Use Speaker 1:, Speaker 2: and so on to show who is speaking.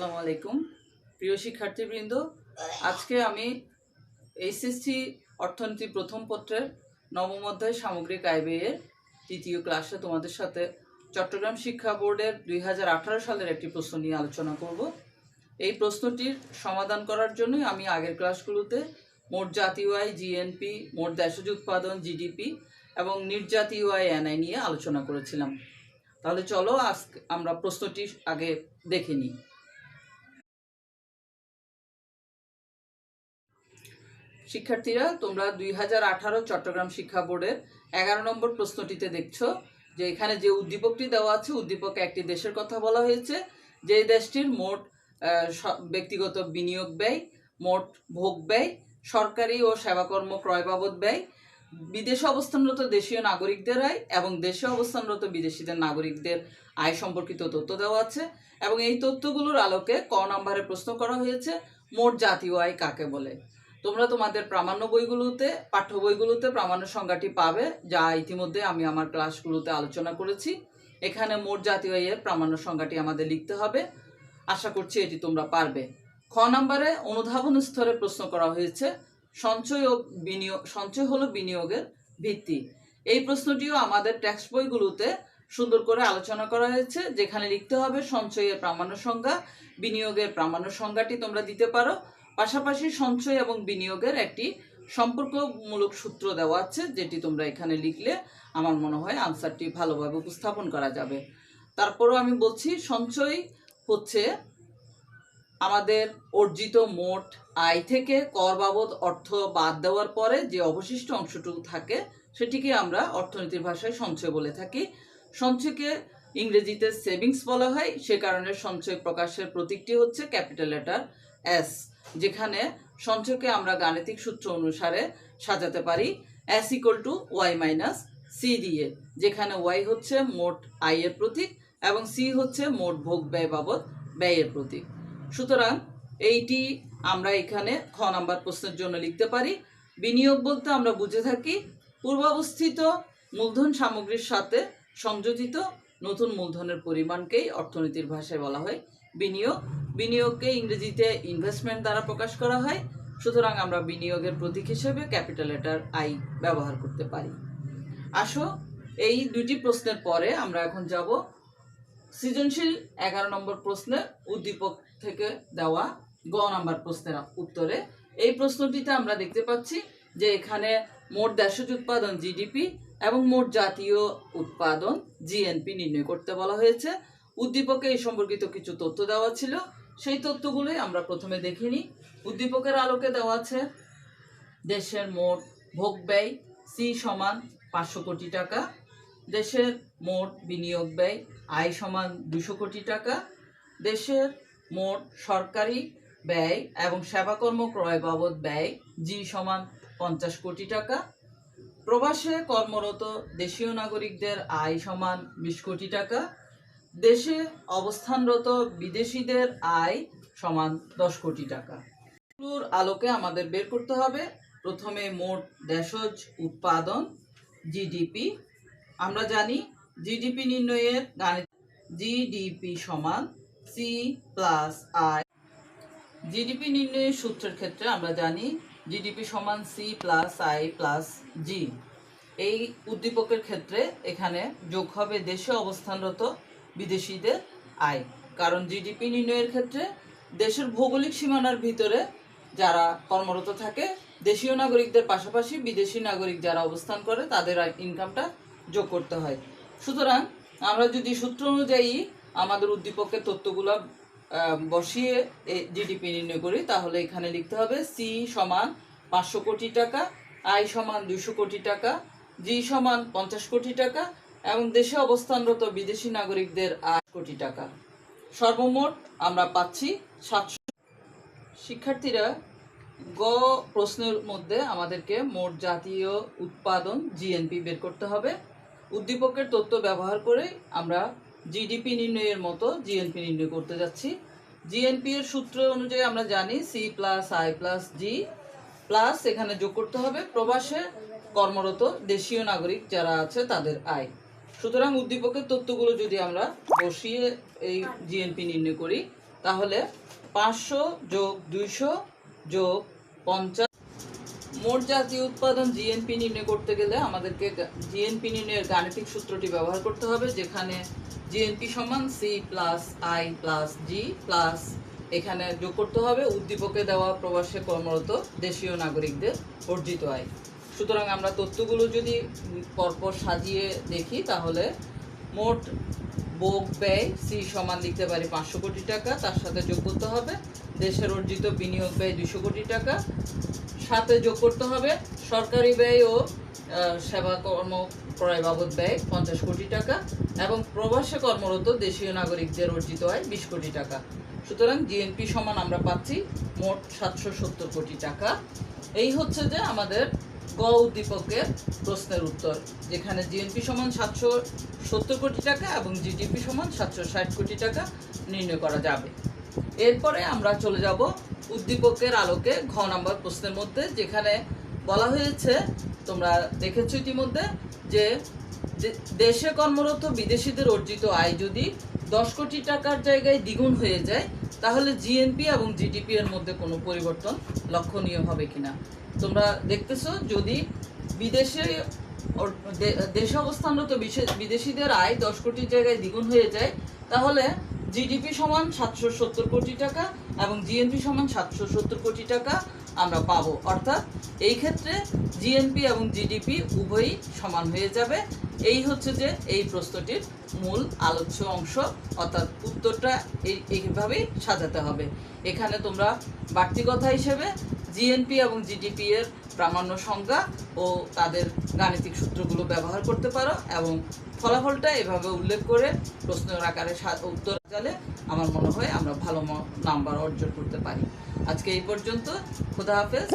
Speaker 1: আসসালামু আলাইকুম। প্রিয় শিক্ষার্থীবৃন্দ, আজকে আমি এইচএসসি অর্থনীতি প্রথম পত্রের নবম অধ্যায় সামগ্রিক আয় ব্যয়ের তৃতীয় ক্লাসে তোমাদের সাথে চট্টগ্রাম শিক্ষা বোর্ডের দুই হাজার আঠারো সালের একটি প্রশ্ন নিয়ে আলোচনা করব। এই প্রশ্নটির সমাধান করার জন্যই আমি আগের ক্লাসগুলোতে মোট জাতীয় আয় জিএনপি মোট দেশজ উৎপাদন জিডিপি এবং নির্জাতীয় আয় এনআই নিয়ে আলোচনা করেছিলাম। তাহলে চলো আজ আমরা প্রশ্নটি আগে দেখে নিই। শিক্ষার্থীরা, তোমরা দুই হাজার আঠারো চট্টগ্রাম শিক্ষা বোর্ডের এগারো নম্বর প্রশ্নটিতে দেখছ যে এখানে যে উদ্দীপকটি দেওয়া আছে, উদ্দীপকে একটি দেশের কথা বলা হয়েছে। যে দেশটির মোট ব্যক্তিগত বিনিয়োগ ব্যয়, মোট ভোগ ব্যয়, সরকারি ও সেবাকর্ম ক্রয় বাবদ ব্যয়, বিদেশে অবস্থানরত দেশীয় নাগরিকদের আয় এবং দেশে অবস্থানরত বিদেশিদের নাগরিকদের আয় সম্পর্কিত তথ্য দেওয়া আছে এবং এই তথ্যগুলোর আলোকে ক নম্বরে প্রশ্ন করা হয়েছে, মোট জাতীয় আয় কাকে বলে? তোমরা তোমাদের প্রামাণ্য বইগুলোতে, পাঠ্য বইগুলোতে প্রামাণ্য সংজ্ঞাটি পাবে, যা ইতিমধ্যে আমি আমার ক্লাসগুলোতে আলোচনা করেছি। এখানে মোট জাতীয় আয়ের প্রামাণ্য সংজ্ঞাটি আমাদের লিখতে হবে। আশা করছি এটি তোমরা পারবে। খ নম্বরে অনুধাবন স্তরে প্রশ্ন করা হয়েছে, সঞ্চয় ও বিনিয়োগ, সঞ্চয় হলো বিনিয়োগের ভিত্তি। এই প্রশ্নটিও আমাদের টেক্সট বইগুলোতে সুন্দর করে আলোচনা করা হয়েছে, যেখানে লিখতে হবে সঞ্চয়ের প্রামাণ্য সংজ্ঞা, বিনিয়োগের প্রামাণ্য সংজ্ঞাটি তোমরা দিতে পারো। পাশাপাশি সঞ্চয় এবং বিনিয়োগের একটি সম্পর্কমূলক সূত্র দেওয়া আছে, যেটি তোমরা এখানে লিখলে আমার মনে হয় আনসারটি ভালোভাবে উপস্থাপন করা যাবে। তারপরও আমি বলছি, সঞ্চয় হচ্ছে আমাদের অর্জিত মোট আয় থেকে কর বাবদ অর্থ বাদ দেওয়ার পরে যে অবশিষ্ট অংশটুকু থাকে, সেটিকে আমরা অর্থনীতির ভাষায় সঞ্চয় বলে থাকি। সঞ্চয়কে ইংরেজিতে সেভিংস বলা হয়, সে কারণে সঞ্চয় প্রকাশের প্রতীকটি হচ্ছে ক্যাপিটাল লেটার এস। যেখানে সঞ্চয়কে আমরা গাণিতিক সূত্র অনুসারে সাজাতে পারি S equal to Y minus C দিয়ে, যেখানে ওয়াই হচ্ছে মোট আয়ের প্রতীক এবং সি হচ্ছে মোট ভোগ ব্যয় বাবদ ব্যয়ের প্রতীক। সুতরাং এইটি আমরা এখানে খ নাম্বার প্রশ্নের জন্য লিখতে পারি। বিনিয়োগ বলতে আমরা বুঝে থাকি পূর্বাবস্থিত মূলধন সামগ্রীর সাথে সংযোজিত নতুন মূলধনের পরিমাণকেই অর্থনীতির ভাষায় বলা হয় বিনিয়োগ। বিনিয়োগকে ইংরেজিতে ইনভেস্টমেন্ট দ্বারা প্রকাশ করা হয়। সুতরাং আমরা বিনিয়োগের প্রতীক হিসেবে ক্যাপিটাল লেটার আই ব্যবহার করতে পারি। আসো, এই দুটি প্রশ্নের পরে আমরা এখন যাব সৃজনশীল এগারো নম্বর প্রশ্নের উদ্দীপক থেকে দেওয়া গ নাম্বার প্রশ্নের উত্তরে। এই প্রশ্নটিতে আমরা দেখতে পাচ্ছি যে এখানে মোট দেশজ উৎপাদন জিডিপি এবং মোট জাতীয় উৎপাদন জিএনপি নির্ণয় করতে বলা হয়েছে। উদ্দীপকে এই সম্পর্কিত কিছু তথ্য দেওয়া ছিল। সেই তথ্যগুলোই আমরা প্রথমে দেখিনি উদ্দীপকের আলোকে দেওয়া আছে, দেশের মোট ভোগ ব্যয় সি সমান পাঁচশো কোটি টাকা, দেশের মোট বিনিয়োগ ব্যয় আয় সমান দুশো কোটি টাকা, দেশের মোট সরকারি ব্যয় এবং সেবাকর্ম ক্রয় বাবদ ব্যয় জি সমান পঞ্চাশ কোটি টাকা, প্রবাসে কর্মরত দেশীয় নাগরিকদের আয় সমান বিশ কোটি টাকা দেশে অবস্থানরত বিদেশিদের আয় সমান দশ কোটি টাকা। এগুলোর আলোকে আমাদের বের করতে হবে। প্রথমে মোট দেশজ উৎপাদন, জিডিপি। আমরা জানি জিডিপি নির্ণয়ের গাণিত জিডিপি সমান সি প্লাস আই জিডিপি নির্ণয়ের সূত্রের ক্ষেত্রে আমরা জানি জিডিপি সমান C plus I plus G এই উদ্দীপকের ক্ষেত্রে এখানে যোগ হবে দেশে অবস্থানরত বিদেশিদের আয়। কারণ জিডিপি নির্ণয়ের ক্ষেত্রে দেশের ভৌগোলিক সীমানার ভিতরে যারা কর্মরত থাকে, দেশীয় নাগরিকদের পাশাপাশি বিদেশি নাগরিক যারা অবস্থান করে, তাদের ইনকামটা যোগ করতে হয়। সুতরাং আমরা যদি সূত্র অনুযায়ী আমাদের উদ্দীপকের তথ্যগুলো বসিয়ে জিডিপি নির্ণয় করি, তাহলে এখানে লিখতে হবে সি সমান পাঁচশো কোটি টাকা আই সমান দুশো কোটি টাকা জি সমান পঞ্চাশ কোটি টাকা এবং দেশে অবস্থানরত বিদেশি নাগরিকদের আট কোটি টাকা। সর্বমোট আমরা পাচ্ছি সাতশো শিক্ষার্থীরা গ প্রশ্নের মধ্যে আমাদেরকে মোট জাতীয় উৎপাদন জিএনপি বের করতে হবে। উদ্দীপকের তথ্য ব্যবহার করে আমরা জিডিপি নির্ণয়ের মতো জিএনপি নির্ণয় করতে যাচ্ছি। জিএনপি এর সূত্র অনুযায়ী আমরা জানি C plus I plus G plus এখানে যোগ করতে হবে। প্রবাসে কর্মরত দেশীয় নাগরিক যারা আছে তাদের আয়। সুতরাং উদ্দীপকের তথ্যগুলো যদি আমরা বসিয়ে এই জিএনপি নির্ণয় করি, তাহলে পাঁচশো যোগ দুইশো যোগ পঞ্চাশ। মোট জাতীয় উৎপাদন জিএনপি নির্ণয় করতে গেলে আমাদেরকে জিএনপি নির্ণয়ের গাণিতিক সূত্রটি ব্যবহার করতে হবে, যেখানে জিএনপি সমান C plus I plus G plus এখানে যোগ করতে হবে। উদ্দীপকে দেওয়া প্রবাসে কর্মরত দেশীয় নাগরিকদের অর্জিত আয়। সুতরাং আমরা তথ্যগুলো যদি পরপর সাজিয়ে দেখি, তাহলে মোট ভোগ ব্যয় সি সমান লিখতে পারি পাঁচশো কোটি টাকা, তার সাথে যোগ করতে হবে। দেশের অর্জিত বিনিয়োগ ব্যয় দুশো কোটি টাকা, সাথে যোগ করতে হবে সরকারি ব্যয় ও সেবা কর্ম ক্রয় বাবদ ব্যয় পঞ্চাশ কোটি টাকা এবং প্রবাসে কর্মরত দেশীয় নাগরিকদের অর্জিত আয় বিশ কোটি টাকা। সুতরাং জিএনপি সমান আমরা পাচ্ছি মোট সাতশো সত্তর কোটি টাকা। এই হচ্ছে যে আমাদের গ উদ্দীপকের প্রশ্নের উত্তর, যেখানে জিএনপি সমান সাতশো সত্তর কোটি টাকা এবং জিডিপি সমান সাতশো ষাট কোটি টাকা নির্ণয় করা যাবে। এরপরে আমরা চলে যাব উদ্দীপকের আলোকে ঘ নাম্বার প্রশ্নের মধ্যে, যেখানে বলা হয়েছে, তোমরা দেখেছ ইতিমধ্যে, যে দেশে কর্মরত বিদেশিদের অর্জিত আয় যদি দশ কোটি টাকার জায়গায় দ্বিগুণ হয়ে যায়, তাহলে জিএনপি এবং জিডিপি এর মধ্যে কোনো পরিবর্তন লক্ষণীয় হবে কিনা? তোমরা দেখতেছো, যদি বিদেশে দেশে অবস্থানরত বিদেশিদের আয় দশ কোটির জায়গায় দ্বিগুণ হয়ে যায়, তাহলে জিডিপি সমান সাতশো সত্তর কোটি টাকা এবং জিএনপি সমান সাতশো সত্তর কোটি টাকা আমরা পাবো। অর্থাৎ এই ক্ষেত্রে জিএনপি এবং জিডিপি উভয়ই সমান হয়ে যাবে। এই হচ্ছে যে এই প্রশ্নটির মূল আলোচ্য অংশ, অর্থাৎ উত্তরটা এই এইভাবেই সাজাতে হবে। এখানে তোমরা বাড়তি কথা হিসেবে জিএনপি এবং জিডিপি এর প্রামাণ্য সংজ্ঞা ও তাদের গাণিতিক সূত্রগুলো ব্যবহার করতে পারো এবং ফলাফলটা এভাবে উল্লেখ করে প্রশ্নের আকারে উত্তর জালে আমার মনে হয় আমরা ভালো নাম্বার অর্জন করতে পারি। আজকে এই পর্যন্ত খোদা হাফেজ।